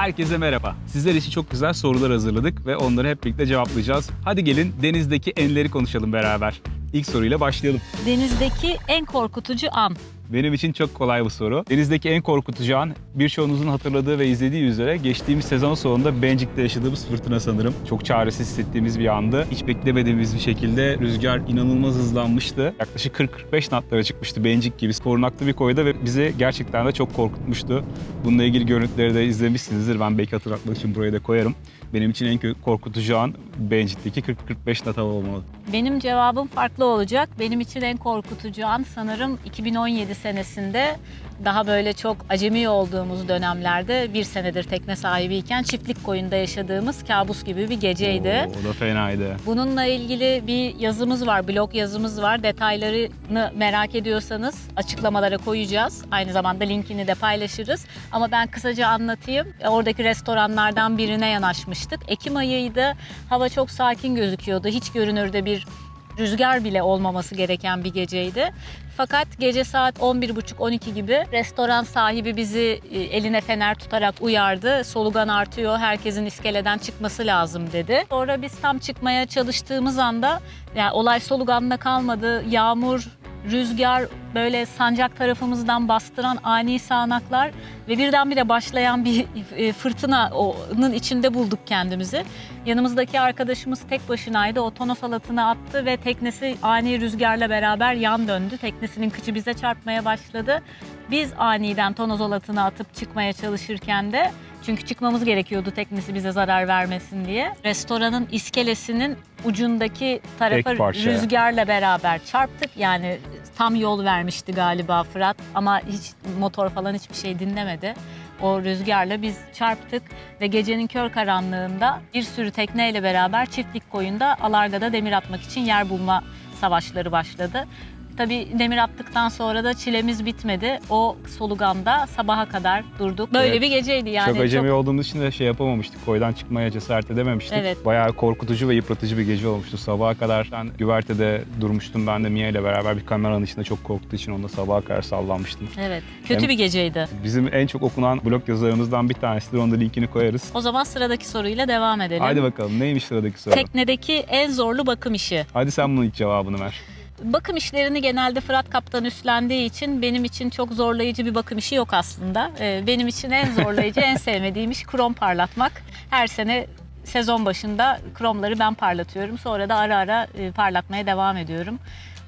Herkese merhaba. Sizler için çok güzel sorular hazırladık ve onları hep birlikte cevaplayacağız. Hadi gelin denizdeki enleri konuşalım beraber. İlk soruyla başlayalım. Denizdeki en korkutucu an. Benim için çok kolay bu soru. Denizdeki en korkutucu an birçoğunuzun hatırladığı ve izlediği üzere geçtiğimiz sezon sonunda Bencik'te yaşadığımız fırtına sanırım. Çok çaresiz hissettiğimiz bir andı. Hiç beklemediğimiz bir şekilde rüzgar inanılmaz hızlanmıştı. Yaklaşık 40-45 knotlara çıkmıştı Bencik gibi korunaklı bir koyda ve bizi gerçekten de çok korkutmuştu. Bununla ilgili görüntüleri de izlemişsinizdir. Ben belki hatırlatmak için buraya da koyarım. Benim için en korkutucu an Bencik'teki 40-45 knot hava olmalı. Benim cevabım farklı olacak. Benim için en korkutucu an sanırım 2017 senesinde daha böyle çok acemi olduğumuz dönemlerde bir senedir tekne sahibiyken çiftlik koyunda yaşadığımız kabus gibi bir geceydi. Oo, o da fenaydı. Bununla ilgili bir yazımız var, blog yazımız var. Detaylarını merak ediyorsanız açıklamalara koyacağız. Aynı zamanda linkini de paylaşırız. Ama ben kısaca anlatayım. Oradaki restoranlardan birine yanaşmıştık. Ekim ayıydı. Hava çok sakin gözüküyordu. Hiç görünürde bir rüzgar bile olmaması gereken bir geceydi. Fakat gece saat 11.30-12 gibi restoran sahibi bizi e, eline fener tutarak uyardı. Solugan artıyor, herkesin iskeleden çıkması lazım dedi. Sonra biz tam çıkmaya çalıştığımız anda yani olay soluganla kalmadı. Yağmur, rüzgar böyle sancak tarafımızdan bastıran ani sağanaklar ve birdenbire başlayan bir e, fırtınanın içinde bulduk kendimizi. Yanımızdaki arkadaşımız tek başınaydı. O tonos halatını attı ve teknesi ani rüzgarla beraber yan döndü. Teknesinin kıçı bize çarpmaya başladı. Biz aniden tonoz halatını atıp çıkmaya çalışırken de çünkü çıkmamız gerekiyordu teknesi bize zarar vermesin diye. Restoranın iskelesinin ucundaki tarafa rüzgarla beraber çarptık. Yani tam yol vermişti galiba Fırat ama hiç motor falan hiçbir şey dinlemedi. O rüzgarla biz çarptık ve gecenin kör karanlığında bir sürü tekneyle beraber çiftlik koyunda alargada demir atmak için yer bulma savaşları başladı. Tabii demir attıktan sonra da çilemiz bitmedi. O soluganda sabaha kadar durduk. Böyle Evet. bir geceydi yani. çok acemi olduğumuz için de şey yapamamıştık. Koydan çıkmaya cesaret edememiştik. Evet. Bayağı korkutucu ve yıpratıcı bir gece olmuştu. Sabaha kadar ben güvertede durmuştum. Ben de Mia ile beraber bir kameranın içinde çok korktuğu için onunla sabaha kadar sallanmıştım. Evet. Kötü Hem- bir geceydi. Bizim en çok okunan blog yazılarımızdan bir tanesidir. Onun da linkini koyarız. O zaman sıradaki soruyla devam edelim. Haydi bakalım neymiş sıradaki soru? Teknedeki en zorlu bakım işi. Hadi sen bunun ilk cevabını ver. Bakım işlerini genelde Fırat Kaptan üstlendiği için benim için çok zorlayıcı bir bakım işi yok aslında. Ee, Benim için en zorlayıcı, en sevmediğim iş krom parlatmak. Her sene sezon başında kromları ben parlatıyorum. Sonra da ara ara e, parlatmaya devam ediyorum.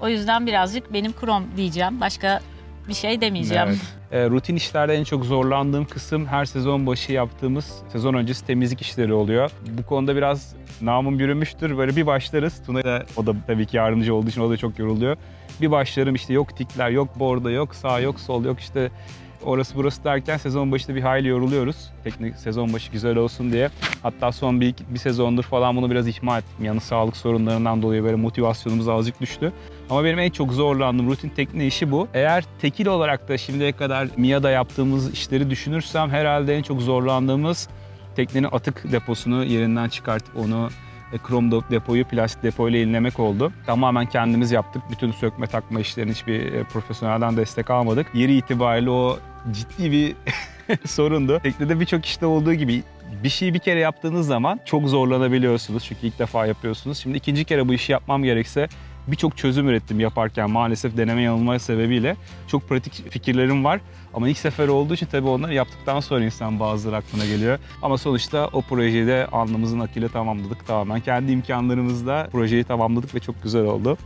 O yüzden birazcık benim krom diyeceğim. Başka bir şey demeyeceğim. Evet. E, rutin işlerde en çok zorlandığım kısım her sezon başı yaptığımız sezon öncesi temizlik işleri oluyor. Bu konuda biraz namım yürümüştür. Böyle bir başlarız. Tuna da o da tabii ki yardımcı olduğu için o da çok yoruluyor. Bir başlarım işte yok tikler, yok borda, yok sağ, yok sol, yok işte orası burası derken sezon başında bir hayli yoruluyoruz. Teknik sezon başı güzel olsun diye. Hatta son bir, bir sezondur falan bunu biraz ihmal ettim. Yani sağlık sorunlarından dolayı böyle motivasyonumuz azıcık düştü. Ama benim en çok zorlandığım rutin tekne işi bu. Eğer tekil olarak da şimdiye kadar MIA'da yaptığımız işleri düşünürsem herhalde en çok zorlandığımız teknenin atık deposunu yerinden çıkartıp onu krom do- depoyu plastik depoyla yenilemek oldu. Tamamen kendimiz yaptık. Bütün sökme takma işlerini hiçbir e, profesyonelden destek almadık. Yeri itibariyle o ciddi bir sorundu. Teknede birçok işte olduğu gibi bir şeyi bir kere yaptığınız zaman çok zorlanabiliyorsunuz. Çünkü ilk defa yapıyorsunuz. Şimdi ikinci kere bu işi yapmam gerekse birçok çözüm ürettim yaparken maalesef deneme yanılma sebebiyle. Çok pratik fikirlerim var. Ama ilk sefer olduğu için tabii onları yaptıktan sonra insan bazıları aklına geliyor. Ama sonuçta o projeyi de alnımızın akıyla tamamladık tamamen. Kendi imkanlarımızla projeyi tamamladık ve çok güzel oldu.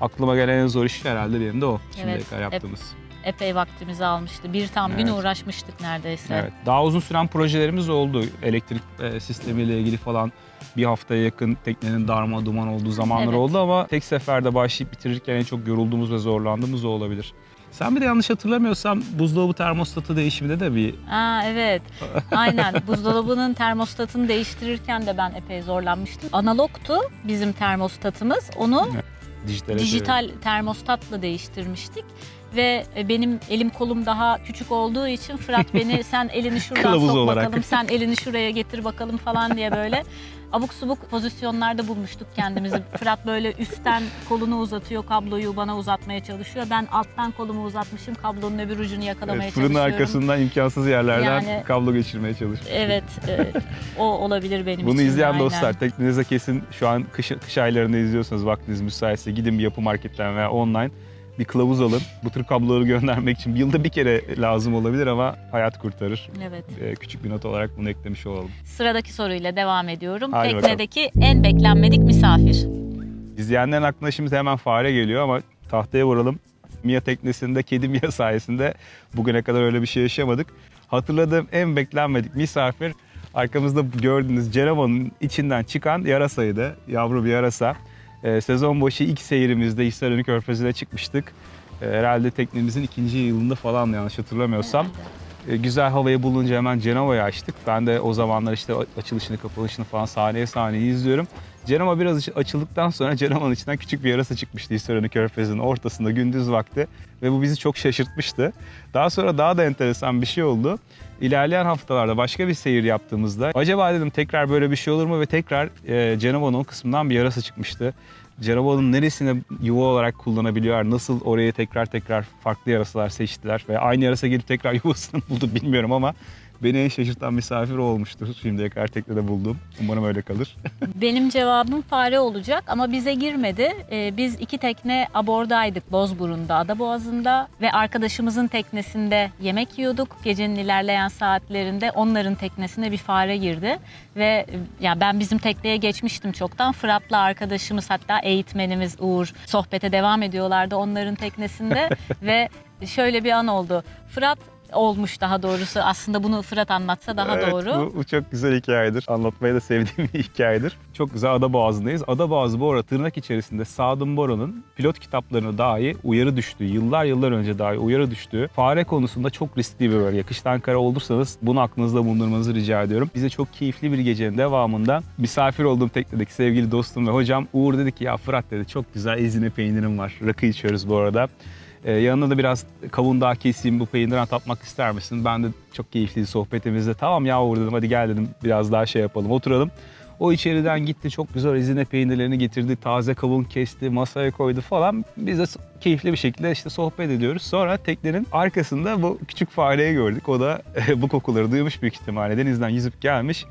Aklıma gelen en zor iş herhalde benim de o. Şimdiye Evet, kadar hep- yaptığımız. Epey vaktimizi almıştı. Bir tam gün Evet. uğraşmıştık neredeyse. Evet. Daha uzun süren projelerimiz oldu. Elektrik e, sistemiyle ilgili falan bir haftaya yakın teknenin darma duman olduğu zamanlar Evet. oldu ama tek seferde başlayıp bitirirken en çok yorulduğumuz ve zorlandığımız o olabilir. Sen bir de yanlış hatırlamıyorsam buzdolabı termostatı değişiminde de bir Aa evet. Aynen. Buzdolabının termostatını değiştirirken de ben epey zorlanmıştım. Analogtu bizim termostatımız. Onu dijitale dijital termostatla değiştirmiştik. Ve benim elim kolum daha küçük olduğu için Fırat beni sen elini şuradan Kılavuz sok olarak. bakalım, sen elini şuraya getir bakalım falan diye böyle abuk subuk pozisyonlarda bulmuştuk kendimizi. Fırat böyle üstten kolunu uzatıyor, kabloyu bana uzatmaya çalışıyor. Ben alttan kolumu uzatmışım, kablonun öbür ucunu yakalamaya Evet, fırının çalışıyorum. arkasından imkansız yerlerden Yani- kablo geçirmeye çalışıyor. Evet, e, o olabilir benim Bunu için. de, izleyen aynen. dostlar teknenize kesin şu an kış, kış aylarında izliyorsanız vaktiniz müsaitse gidin bir yapı marketten veya online bir kılavuz alın. Bu tür kabloları göndermek için bir yılda bir kere lazım olabilir ama hayat kurtarır. Evet. Ee, küçük bir not olarak bunu eklemiş olalım. Sıradaki soruyla devam ediyorum. Hadi bakalım. Teknedeki en beklenmedik misafir. İzleyenlerin aklına şimdi hemen fare geliyor ama tahtaya vuralım. Mia teknesinde kedi Mia sayesinde bugüne kadar öyle bir şey yaşamadık. Hatırladığım en beklenmedik misafir arkamızda gördüğünüz Ceremo'nun içinden çıkan yarasaydı. Yavru bir yarasa. Ee, sezon başı ilk seyrimizde Hisarönü Körfezi'ne çıkmıştık. Ee, herhalde teknemizin ikinci yılında falan yanlış hatırlamıyorsam. E, güzel havayı bulunca hemen Cenova'yı açtık. Ben de o zamanlar işte açılışını, kapanışını falan saniye saniye izliyorum. Cenova biraz aç- açıldıktan sonra Cenova'nın içinden küçük bir yarasa çıkmıştı İsrail'in körfezinin ortasında gündüz vakti. Ve bu bizi çok şaşırtmıştı. Daha sonra daha da enteresan bir şey oldu. İlerleyen haftalarda başka bir seyir yaptığımızda acaba dedim tekrar böyle bir şey olur mu ve tekrar e, Cenova'nın o kısmından bir yarasa çıkmıştı. Cenova'nın neresine yuva olarak kullanabiliyorlar, nasıl oraya tekrar tekrar farklı yarasalar seçtiler? Ve aynı yarasa gelip tekrar yuvasını buldu bilmiyorum ama beni en şaşırtan misafir olmuştur şimdiye kadar teknede bulduğum. Umarım öyle kalır. Benim cevabım fare olacak ama bize girmedi. Ee, biz iki tekne abordaydık Bozburun'da, Adaboğazı'nda ve arkadaşımızın teknesinde yemek yiyorduk. Gecenin ilerleyen saatlerinde onların teknesine bir fare girdi ve ya ben bizim tekneye geçmiştim çoktan. Fırat'la arkadaşımız hatta eğitmenimiz Uğur sohbete devam ediyorlardı onların teknesinde ve şöyle bir an oldu. Fırat olmuş daha doğrusu. Aslında bunu Fırat anlatsa daha Evet, doğru. Bu, bu çok güzel hikayedir. Anlatmayı da sevdiğim bir hikayedir. Çok güzel Adaboğazı'ndayız. Adaboğazı bu arada tırnak içerisinde Sadım Bora'nın pilot kitaplarına dahi uyarı düştüğü, yıllar yıllar önce dahi uyarı düştüğü fare konusunda çok riskli bir bölge. Kıştan kara olursanız bunu aklınızda bulundurmanızı rica ediyorum. Bize çok keyifli bir gecenin devamında misafir olduğum teknedeki sevgili dostum ve hocam Uğur dedi ki ya Fırat dedi çok güzel ezine peynirim var. Rakı içiyoruz bu arada. Ee, yanına da biraz kavun daha keseyim bu peynirden tatmak ister misin? Ben de çok keyifliydi sohbetimizde. Tamam ya Uğur dedim hadi gel dedim biraz daha şey yapalım oturalım. O içeriden gitti çok güzel ezine peynirlerini getirdi. Taze kavun kesti masaya koydu falan. Biz de keyifli bir şekilde işte sohbet ediyoruz. Sonra teknenin arkasında bu küçük fareyi gördük. O da bu kokuları duymuş büyük ihtimalle denizden yüzüp gelmiş.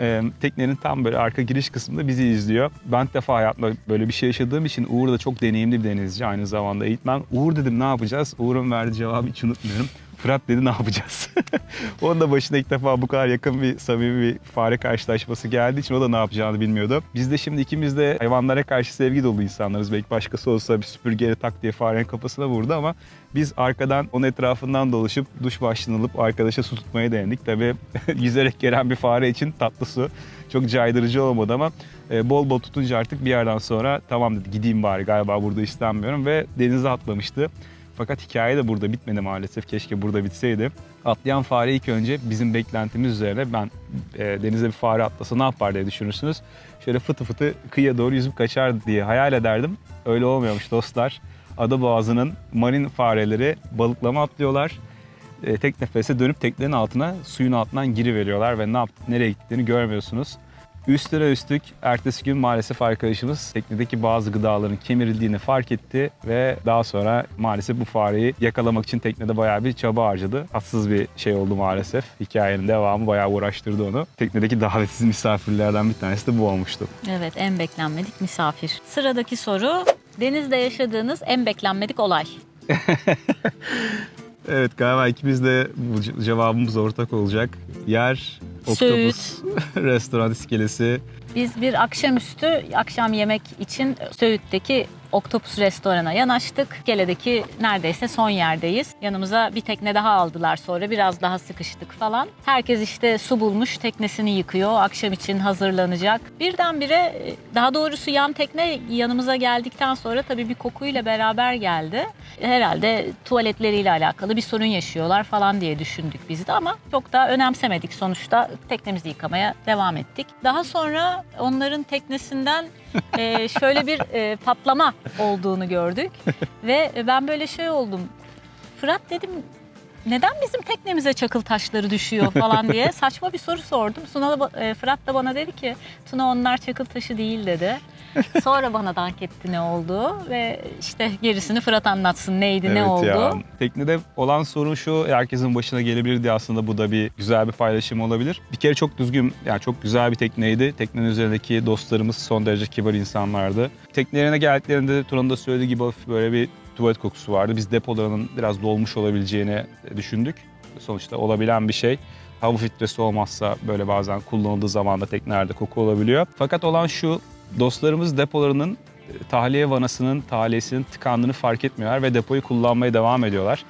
Ee, teknenin tam böyle arka giriş kısmında bizi izliyor. Ben defa hayatımda böyle bir şey yaşadığım için Uğur da çok deneyimli bir denizci aynı zamanda eğitmen. Uğur dedim ne yapacağız? Uğur'un verdiği cevabı hiç unutmuyorum. Fırat dedi ne yapacağız? Onun da başına ilk defa bu kadar yakın bir samimi bir fare karşılaşması geldiği için o da ne yapacağını bilmiyordu. Biz de şimdi ikimiz de hayvanlara karşı sevgi dolu insanlarız. Belki başkası olsa bir süpürgeyle tak diye farenin kafasına vurdu ama biz arkadan onun etrafından dolaşıp duş başlığını alıp arkadaşa su tutmayı denedik. Tabii yüzerek gelen bir fare için tatlı su çok caydırıcı olmadı ama e, bol bol tutunca artık bir yerden sonra tamam dedi gideyim bari galiba burada istenmiyorum ve denize atlamıştı. Fakat hikaye de burada bitmedi maalesef. Keşke burada bitseydi. Atlayan fare ilk önce bizim beklentimiz üzerine ben e, denize bir fare atlasa ne yapar diye düşünürsünüz. Şöyle fıtı fıtı kıyıya doğru yüzüp kaçar diye hayal ederdim. Öyle olmuyormuş dostlar. Adaboğazı'nın marin fareleri balıklama atlıyorlar. E, tek nefese dönüp teknenin altına suyun altından giriveriyorlar ve ne yaptık, nereye gittiklerini görmüyorsunuz. Üstüne üstlük ertesi gün maalesef arkadaşımız teknedeki bazı gıdaların kemirildiğini fark etti ve daha sonra maalesef bu fareyi yakalamak için teknede bayağı bir çaba harcadı. Tatsız bir şey oldu maalesef. Hikayenin devamı bayağı uğraştırdı onu. Teknedeki davetsiz misafirlerden bir tanesi de bu olmuştu. Evet en beklenmedik misafir. Sıradaki soru denizde yaşadığınız en beklenmedik olay. Evet galiba ikimiz de bu ce- cevabımız ortak olacak. Yer, oktopus, restoran iskelesi. Biz bir akşamüstü akşam yemek için Söğüt'teki Oktopus restorana yanaştık. Gele'deki neredeyse son yerdeyiz. Yanımıza bir tekne daha aldılar sonra biraz daha sıkıştık falan. Herkes işte su bulmuş teknesini yıkıyor. Akşam için hazırlanacak. Birdenbire daha doğrusu yan tekne yanımıza geldikten sonra tabii bir kokuyla beraber geldi. Herhalde tuvaletleriyle alakalı bir sorun yaşıyorlar falan diye düşündük biz de ama çok da önemsemedik. Sonuçta teknemizi yıkamaya devam ettik. Daha sonra onların teknesinden e, şöyle bir e, patlama olduğunu gördük ve ben böyle şey oldum. Fırat dedim neden bizim teknemize çakıl taşları düşüyor falan diye saçma bir soru sordum. Da, ba- e, Fırat da bana dedi ki Tuna onlar çakıl taşı değil dedi. Sonra bana dank etti ne oldu ve işte gerisini Fırat anlatsın neydi ne oldu. ya. Teknede olan sorun şu, herkesin başına gelebilir diye aslında bu da bir güzel bir paylaşım olabilir. Bir kere çok düzgün, yani çok güzel bir tekneydi. Teknenin üzerindeki dostlarımız son derece kibar insanlardı. Teknelerine geldiklerinde Tuna'nın da söylediği gibi hafif böyle bir tuvalet kokusu vardı. Biz depolarının biraz dolmuş olabileceğini düşündük. Sonuçta olabilen bir şey. Hava filtresi olmazsa böyle bazen kullanıldığı zaman da teknelerde koku olabiliyor. Fakat olan şu, dostlarımız depolarının e, tahliye vanasının tahliyesinin tıkandığını fark etmiyorlar ve depoyu kullanmaya devam ediyorlar.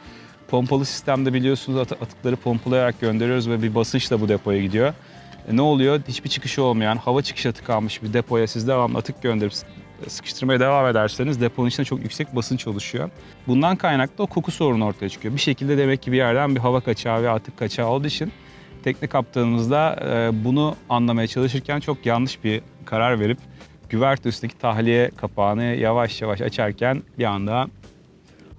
Pompalı sistemde biliyorsunuz at- atıkları pompalayarak gönderiyoruz ve bir basınçla bu depoya gidiyor. E, ne oluyor? Hiçbir çıkışı olmayan, hava çıkışı tıkanmış bir depoya siz devamlı atık gönderip sıkıştırmaya devam ederseniz deponun içinde çok yüksek basınç oluşuyor. Bundan kaynaklı o koku sorunu ortaya çıkıyor. Bir şekilde demek ki bir yerden bir hava kaçağı ve atık kaçağı olduğu için tekne kaptanımızda e, bunu anlamaya çalışırken çok yanlış bir karar verip güverte üstündeki tahliye kapağını yavaş yavaş açarken bir anda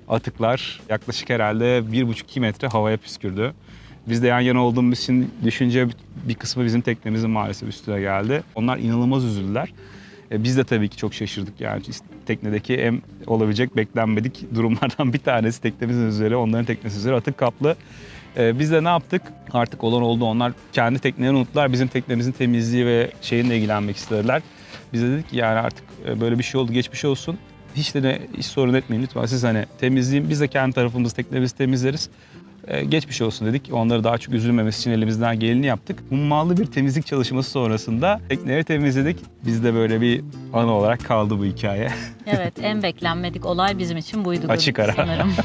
atıklar yaklaşık herhalde 1,5-2 metre havaya püskürdü. Biz de yan yana olduğumuz için düşünce bir kısmı bizim teknemizin maalesef üstüne geldi. Onlar inanılmaz üzüldüler. E, Biz de tabii ki çok şaşırdık yani teknedeki en olabilecek beklenmedik durumlardan bir tanesi teknemizin üzeri, onların teknesi üzeri atık kaplı. E, Biz de ne yaptık? Artık olan oldu. Onlar kendi teknelerini unuttular. Bizim teknemizin temizliği ve şeyinle ilgilenmek istediler. Biz de dedik ki yani artık e, böyle bir şey oldu, geçmiş olsun. Hiç de ne, hiç sorun etmeyin lütfen. Siz hani temizleyin. Biz de kendi tarafımız teknemizi temizleriz. E, geçmiş olsun dedik. Onları daha çok üzülmemesi için elimizden geleni yaptık. Hummalı bir temizlik çalışması sonrasında tekneyi temizledik. Bizde böyle bir anı olarak kaldı bu hikaye. Evet en beklenmedik olay bizim için buydu Açık ara. sanırım.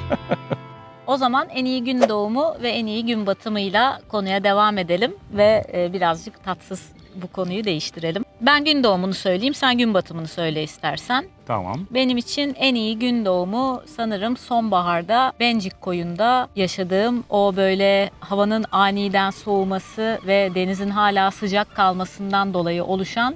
O zaman en iyi gün doğumu ve en iyi gün batımıyla konuya devam edelim ve e, birazcık tatsız bu konuyu değiştirelim. Ben gün doğumunu söyleyeyim, sen gün batımını söyle istersen. tamam. Benim için en iyi gün doğumu sanırım sonbaharda Bencik koyunda yaşadığım o böyle havanın aniden soğuması ve denizin hala sıcak kalmasından dolayı oluşan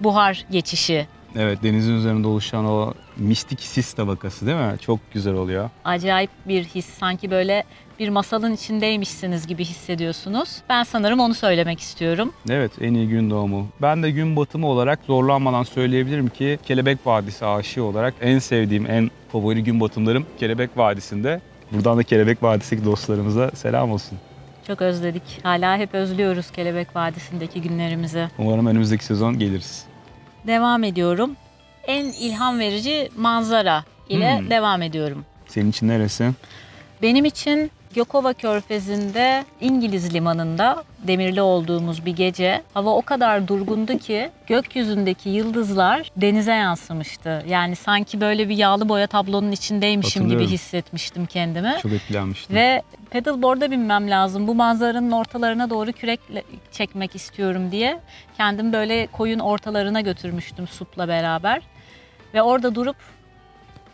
buhar geçişi. Evet denizin üzerinde oluşan o mistik sis tabakası değil mi? Çok güzel oluyor. acayip bir his. Sanki böyle bir masalın içindeymişsiniz gibi hissediyorsunuz. Ben sanırım onu söylemek istiyorum. Evet en iyi gün doğumu. Ben de gün batımı olarak zorlanmadan söyleyebilirim ki Kelebek Vadisi aşığı olarak en sevdiğim, en favori gün batımlarım Kelebek Vadisi'nde. Buradan da Kelebek Vadisi'ndeki dostlarımıza selam olsun. Çok özledik. Hala hep özlüyoruz Kelebek Vadisi'ndeki günlerimizi. Umarım önümüzdeki sezon geliriz. Devam ediyorum. En ilham verici manzara ile Hmm. devam ediyorum. Senin için neresi? Benim için Gökova Körfezi'nde İngiliz limanında demirli olduğumuz bir gece hava o kadar durgundu ki gökyüzündeki yıldızlar denize yansımıştı. Yani sanki böyle bir yağlı boya tablonun içindeymişim gibi hissetmiştim kendimi. Çok etkilenmiştim. Ve pedalboard'a binmem lazım. Bu manzaranın ortalarına doğru kürek çekmek istiyorum diye kendim böyle koyun ortalarına götürmüştüm supla beraber. Ve orada durup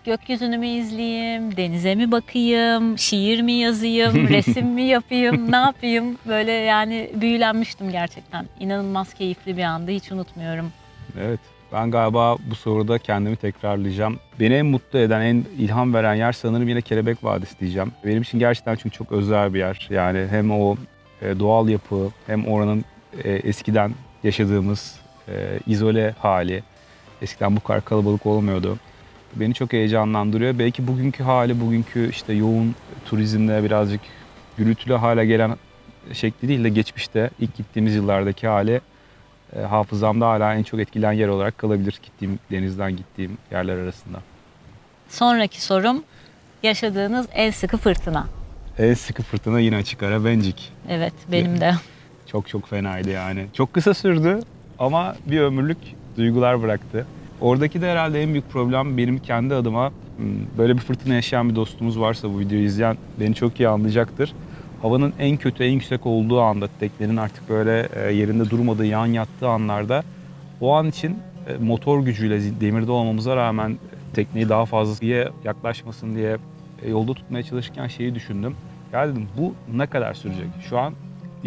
gökyüzünü mü izleyeyim, denize mi bakayım, şiir mi yazayım, resim mi yapayım, ne yapayım? Böyle yani büyülenmiştim gerçekten. İnanılmaz keyifli bir andı, hiç unutmuyorum. Evet. Ben galiba bu soruda kendimi tekrarlayacağım. Beni en mutlu eden, en ilham veren yer sanırım yine Kelebek Vadisi diyeceğim. Benim için gerçekten çünkü çok özel bir yer. Yani hem o e, doğal yapı hem oranın e, eskiden yaşadığımız e, izole hali. Eskiden bu kadar kalabalık olmuyordu. Beni çok heyecanlandırıyor. Belki bugünkü hali, bugünkü işte yoğun turizmle birazcık gürültülü hale gelen şekli değil de geçmişte ilk gittiğimiz yıllardaki hali e, hafızamda hala en çok etkilen yer olarak kalabilir gittiğim denizden gittiğim yerler arasında. Sonraki sorum, yaşadığınız en sıkı fırtına. En sıkı fırtına yine açık ara Bencik. Evet, benim de. Çok çok fenaydı yani. Çok kısa sürdü ama bir ömürlük duygular bıraktı. Oradaki de herhalde en büyük problem benim kendi adıma hmm, böyle bir fırtına yaşayan bir dostumuz varsa bu videoyu izleyen beni çok iyi anlayacaktır. Havanın en kötü, en yüksek olduğu anda, teknenin artık böyle e, yerinde durmadığı, yan yattığı anlarda o an için e, motor gücüyle demirde olmamıza rağmen tekneyi daha fazla diye yaklaşmasın diye e, yolda tutmaya çalışırken şeyi düşündüm. Ya dedim bu ne kadar sürecek? Şu an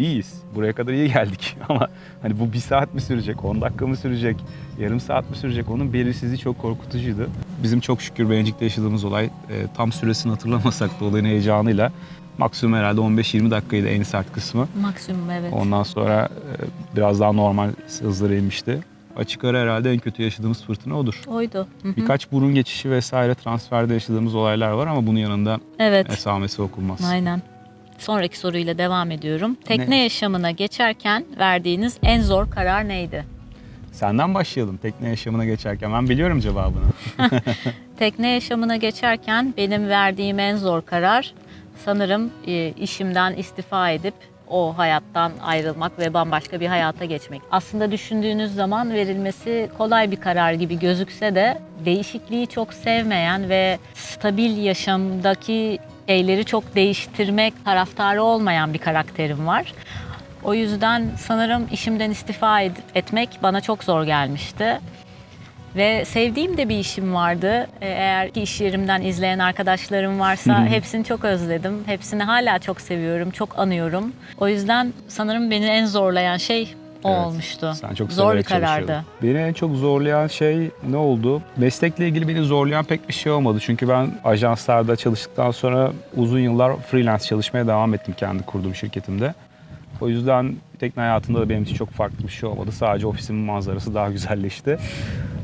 iyiyiz. Buraya kadar iyi geldik ama hani bu bir saat mi sürecek, 10 dakika mı sürecek, yarım saat mi sürecek onun belirsizliği çok korkutucuydu. Bizim çok şükür Bencik'te yaşadığımız olay e, tam süresini hatırlamasak da olayın heyecanıyla maksimum herhalde 15-20 dakikaydı en sert kısmı. Maksimum evet. Ondan sonra e, biraz daha normal hızlara inmişti. Açık ara herhalde en kötü yaşadığımız fırtına odur. Oydu. Hı hı. Birkaç burun geçişi vesaire transferde yaşadığımız olaylar var ama bunun yanında Evet. esamesi okunmaz. Aynen. Sonraki soruyla devam ediyorum. Tekne yaşamına geçerken verdiğiniz en zor karar neydi? Senden başlayalım tekne yaşamına geçerken. Ben biliyorum cevabını. Tekne yaşamına geçerken benim verdiğim en zor karar sanırım e, işimden istifa edip o hayattan ayrılmak ve bambaşka bir hayata geçmek. Aslında düşündüğünüz zaman verilmesi kolay bir karar gibi gözükse de değişikliği çok sevmeyen ve stabil yaşamdaki şeyleri çok değiştirmek taraftarı olmayan bir karakterim var. O yüzden sanırım işimden istifa ed- etmek bana çok zor gelmişti. Ve sevdiğim de bir işim vardı. Ee, Eğer ki iş yerimden izleyen arkadaşlarım varsa hepsini çok özledim. Hepsini hala çok seviyorum, çok anıyorum. O yüzden sanırım beni en zorlayan şey o Evet, olmuştu. Sen çok Zor bir severek karardı. çalışıyordun. Beni en çok zorlayan şey ne oldu? Meslekle ilgili beni zorlayan pek bir şey olmadı. Çünkü ben ajanslarda çalıştıktan sonra uzun yıllar freelance çalışmaya devam ettim kendi kurduğum şirketimde. O yüzden tekne hayatında da benim için çok farklı bir şey olmadı. Sadece ofisimin manzarası daha güzelleşti.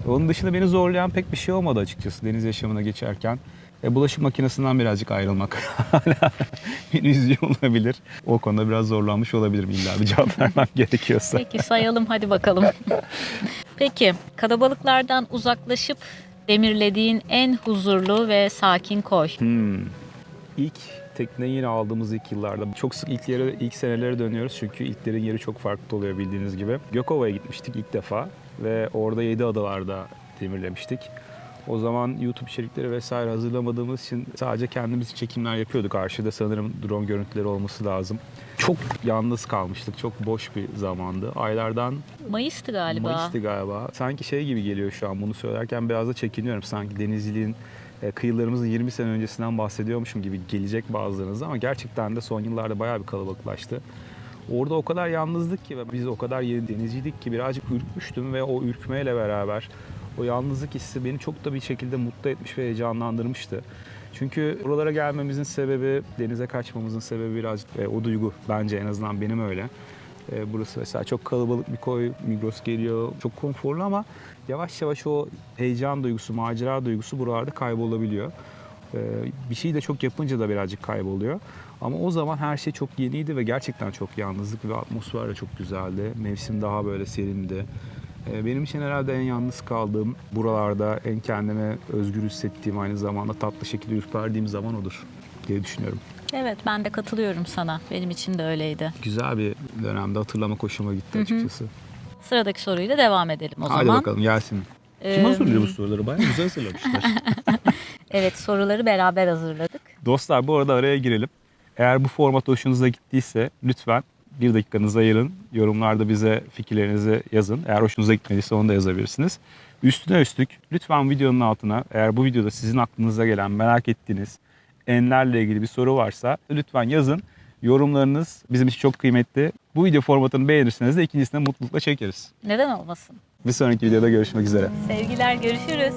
Onun dışında beni zorlayan pek bir şey olmadı açıkçası deniz yaşamına geçerken. E, bulaşık makinesinden birazcık ayrılmak hala beni üzüyor olabilir. O konuda biraz zorlanmış olabilirim illa bir cevap vermem gerekiyorsa. Peki sayalım hadi bakalım. Peki kalabalıklardan uzaklaşıp demirlediğin en huzurlu ve sakin koy. Hmm. İlk tekneyi yine aldığımız ilk yıllarda çok sık ilk yere, ilk senelere dönüyoruz çünkü ilklerin yeri çok farklı oluyor bildiğiniz gibi. Gökova'ya gitmiştik ilk defa ve orada yedi adalarda demirlemiştik. O zaman YouTube içerikleri vesaire hazırlamadığımız için sadece kendimiz çekimler yapıyorduk. Karşıda sanırım drone görüntüleri olması lazım. Çok yalnız kalmıştık. Çok boş bir zamandı. Aylardan Mayıs'tı galiba. Mayıs'tı galiba. Sanki şey gibi geliyor şu an bunu söylerken biraz da çekiniyorum. Sanki Denizli'nin e, kıyılarımızın 20 sene öncesinden bahsediyormuşum gibi gelecek bazılarınız ama gerçekten de son yıllarda bayağı bir kalabalıklaştı. Orada o kadar yalnızdık ki ve biz o kadar yeni denizciydik ki birazcık ürkmüştüm ve o ürkmeyle beraber o yalnızlık hissi beni çok da bir şekilde mutlu etmiş ve heyecanlandırmıştı. Çünkü buralara gelmemizin sebebi, denize kaçmamızın sebebi birazcık e, o duygu. Bence en azından benim öyle. E, burası mesela çok kalabalık bir koy, Migros geliyor, çok konforlu ama yavaş yavaş o heyecan duygusu, macera duygusu buralarda kaybolabiliyor. E, bir şeyi de çok yapınca da birazcık kayboluyor. Ama o zaman her şey çok yeniydi ve gerçekten çok yalnızlık ve atmosfer de çok güzeldi. Mevsim daha böyle serindi. E, Benim için herhalde en yalnız kaldığım, buralarda en kendime özgür hissettiğim, aynı zamanda tatlı şekilde ürperdiğim zaman odur diye düşünüyorum. Evet ben de katılıyorum sana. Benim için de öyleydi. Güzel bir dönemde hatırlama hoşuma gitti açıkçası. Sıradaki soruyla devam edelim o Hadi zaman. bakalım gelsin. Ee, Kim hazırlıyor bu soruları? Bayağı güzel hazırlamışlar. Evet soruları beraber hazırladık. Dostlar bu arada araya girelim. Eğer bu format hoşunuza gittiyse lütfen bir dakikanızı ayırın. Yorumlarda bize fikirlerinizi yazın. Eğer hoşunuza gitmediyse onu da yazabilirsiniz. Üstüne üstlük lütfen videonun altına eğer bu videoda sizin aklınıza gelen merak ettiğiniz enlerle ilgili bir soru varsa lütfen yazın. Yorumlarınız bizim için çok kıymetli. Bu video formatını beğenirseniz de ikincisini mutlulukla çekeriz. Neden olmasın? Bir sonraki videoda görüşmek üzere. Sevgiler görüşürüz.